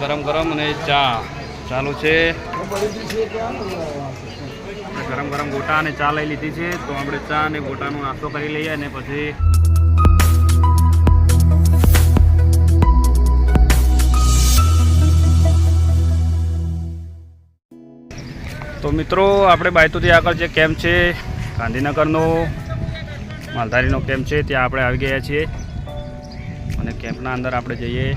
ગરમ ગરમ અને ચા ચાલુ છે. ગરમ ગરમ ગોટા અને ચા લઈ લીધી છે. તો આપણે ચા અને ગોટાનો નાસ્તો કરી લઈએ અને પછી તો મિત્રો, આપણે બાયતુથી આગળ જે કેમ્પ છે, ગાંધીનગરનો, માલધારીનો કેમ્પ છે, ત્યાં આપણે આવી ગયા છીએ. અને કેમ્પના અંદર આપણે જઈએ.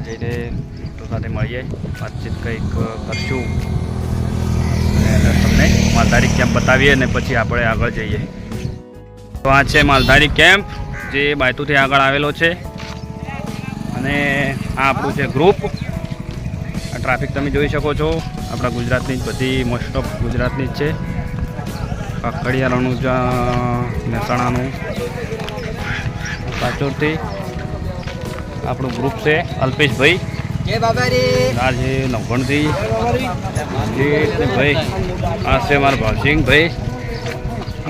ત્યાં જઈને મિત્રો સાથે મળીએ, વાતચીત કંઈક કરશું. અને તમને માલધારી કેમ્પ બતાવીએ અને પછી આપણે આગળ જઈએ. તો આ છે માલધારી કેમ્પ જે બાયતુથી આગળ આવેલો છે. અને આ આપણું છે ગ્રુપ આ ટ્રાફિક તમે જોઈ શકો છો. આપણા ગુજરાતની જ બધી મોસ્ટ ઓફ ગુજરાતની જ છે. કાકડિયા રણુજા, મહેસાણાનું, પાછળથી. આપણું ગ્રુપ છે અલ્પેશભાઈ. બાબારી નવગણથી ભાઈ. આ છે મારા ભાવસિંહભાઈ.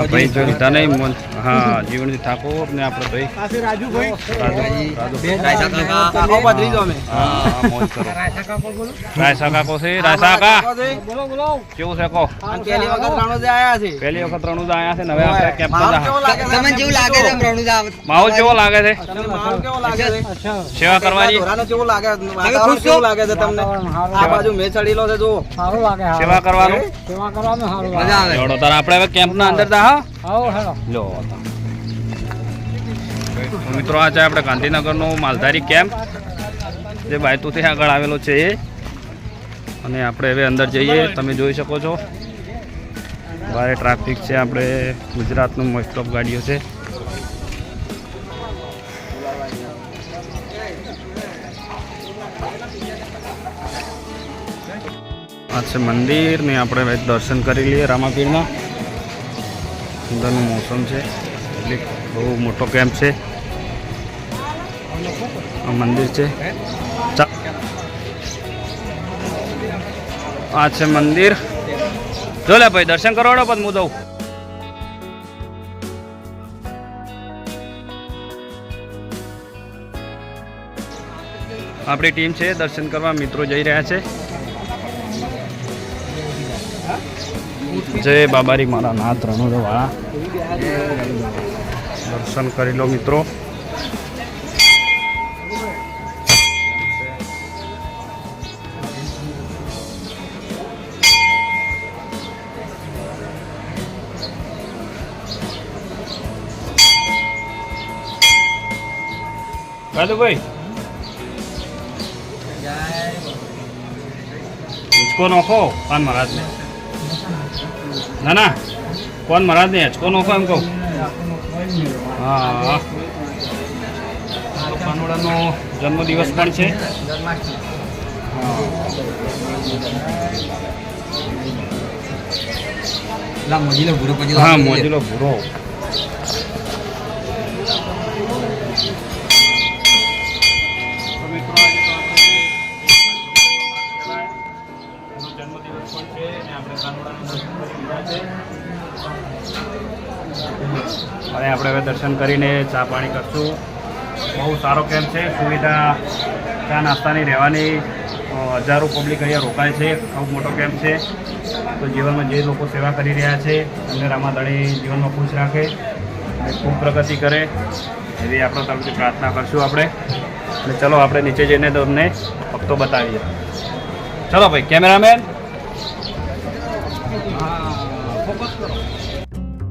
ભાઈ જો નહીં મન હા જીવનજી ઠાકોર ને આપણો ભાઈ. રાજુભાઈ રાજુ રાજુ રાયસા કાકા. કાકો પધરી દો અમે. હા મોજ કરો. રાયસા કાકો છે રાયસા કાકા. બોલો બોલો. કેવું છે કો? પહેલી વખત રણુજ આયા છે. પહેલી વખત રણુજ આયા છે હવે આપણે કેમ્પ માહોલ કેવો લાગે છે? તમને જેવું લાગે છે રણુજા માહોલ કેવો લાગે છે? તમને માહોલ કેવો લાગે છે? સેવા કરવાની. કેવું લાગે? વાતાવરણ? કેવું લાગે છે તમને? આ બાજુ મેં ચડીલો છે જો સારું લાગે સેવા કરવાનું? સેવા કરવાનું સારું મજા આવે. જોડો તાર આપણે હવે કેમ્પના અંદર તા મિત્રો, આ છે આપણે ગાંધીનગરનો માલધારી કેમ્પ, જે બાયતુથી આગળ આવેલો છે એ. અને આપણે હવે અંદર જઈએ, તમે જોઈ શકો છો. ભારે ટ્રાફિક છે આપણે, ગુજરાતનું મોસ્ટ ઓફ ગાડીઓ છે. આ છે મંદિર, ને આપણે દર્શન કરી લઈએ રામાપીરના. અંદરનું મોસમ છે. એટલે બહુ મોટો કેમ્પ છે. મંદિર છે. આ છે મંદિર. જો લે ભાઈ, દર્શન કરવાડો પછી હું દઉં આપણી ટીમ છે, દર્શન કરવા મિત્રો જઈ રહ્યા છે. જય બાબારી મારા નાથ રણોદો વાળા દર્શન કરી લો મિત્રો ભાઈ હિંચકો નોખો પાન મહારાજને ના ના. કોણ મહારાજને હિંચકો નોખો એમ કહું? હા. કાનોડાનો જન્મદિવસ પણ છે. હા મોજીલો ભૂરો હા મોજીલો ભૂરો. અને આપણે હવે દર્શન કરીને ચા પાણી કરશું. બહુ સારો કેમ્પ છે, સુવિધા ચા નાસ્તાની રહેવાની. હજારો પબ્લિક અહીંયા રોકાય છે બહુ મોટો કેમ્પ છે. તો જીવનમાં જે લોકો સેવા કરી રહ્યા છે, એમને રામાદળી જીવનમાં ખુશ રાખે અને ખૂબ પ્રગતિ કરે એવી આપણા તરફથી પ્રાર્થના કરશું આપણે. અને ચલો, આપણે નીચે જઈને તમને ભક્તો બતાવીએ. ચલો ભાઈ, કેમેરામેન.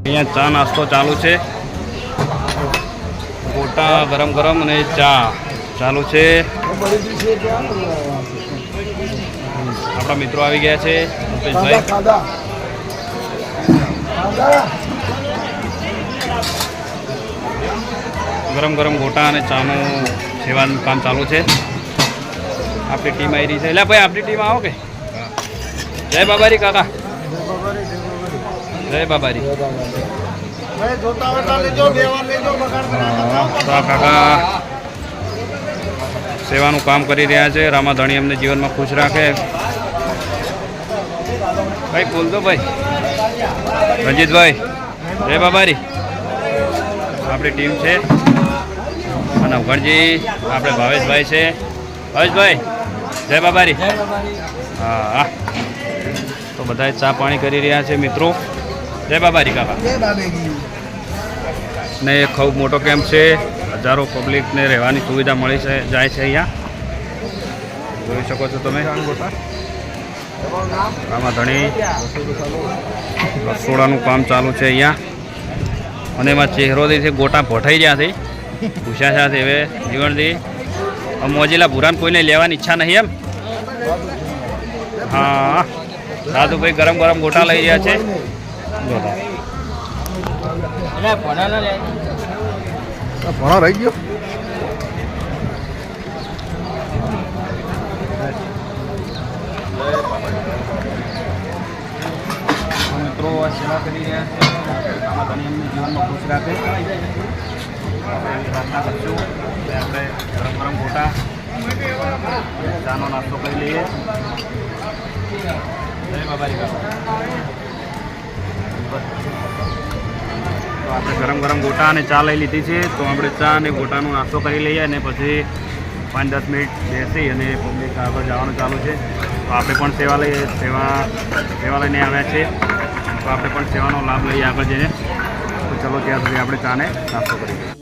અહીંયા ચા નાસ્તો ચાલુ છે. ગોટા ગરમ ગરમ અને ચા ચાલુ છે. આપણા મિત્રો આવી ગયા છે. ગરમ ગરમ ગોટા અને ચાનું સેવાનું કામ ચાલુ છે. આપણી ટીમ આવી રહી છે. એટલે ભાઈ આપણી ટીમ આવો કે. જય બાબારી કાકા. જય બાબારી. કાકા સેવાનું કામ કરી રહ્યા છે. રામાધણી અમને જીવનમાં ખુશ રાખે. ભાઈ બોલતો ભાઈ. રંજીતભાઈ જય બાબારી. આપણી ટીમ છે. અને અવગણજી આપણે ભાવેશભાઈ છે. ભાવેશભાઈ જય બાબારી. હા હા. તો બધાએ ચા પાણી કરી રહ્યા છે મિત્રો. જય બાબાજી કાકા. ને એ ખૂબ મોટો કેમ્પ છે. હજારો પબ્લિકને રહેવાની સુવિધા મળી છે જાય છે અહીંયા. જોઈ શકો છો તમે. આમાં ઘણી રસોડાનું કામ ચાલુ છે અહીંયા. અને એમાં ચહેરોથી છે ગોટા ભઠાઈ ગયા છે. પૂછ્યા છે હવે જીવનથી. આ મોજીલા ભૂરાન કોઈને લેવાની ઈચ્છા નહીં એમ. હા. દાદુભાઈ ગરમ ગરમ ગોટા લઈ રહ્યા છે. ભણા રહી ગયો. મિત્રો આ સેવા કરી રહ્યા છે. આમાં એમની જીવનમાં ખુશ રાખે પ્રાર્થના કરશું આપણે ગરમ ગરમ ગોટા ચાનો નાસ્તો કરી લઈએ. જય કાકા તો આપણે ગરમ ગરમ ગોટા અને ચા લઈ લીધી છે. તો આપણે ચા અને ગોટાનો નાસ્તો કરી લઈએ અને પછી પાંચ દસ મિનિટ બેસી અને પબ્લિક આગળ જવાનું ચાલુ છે. તો આપણે પણ સેવા લઈએ સેવા સેવા લઈને આવ્યા છે તો આપણે પણ સેવાનો લાભ લઈએ આગળ જઈને. તો ચલો, ત્યાં સુધી આપણે ચાને નાસ્તો કરીએ.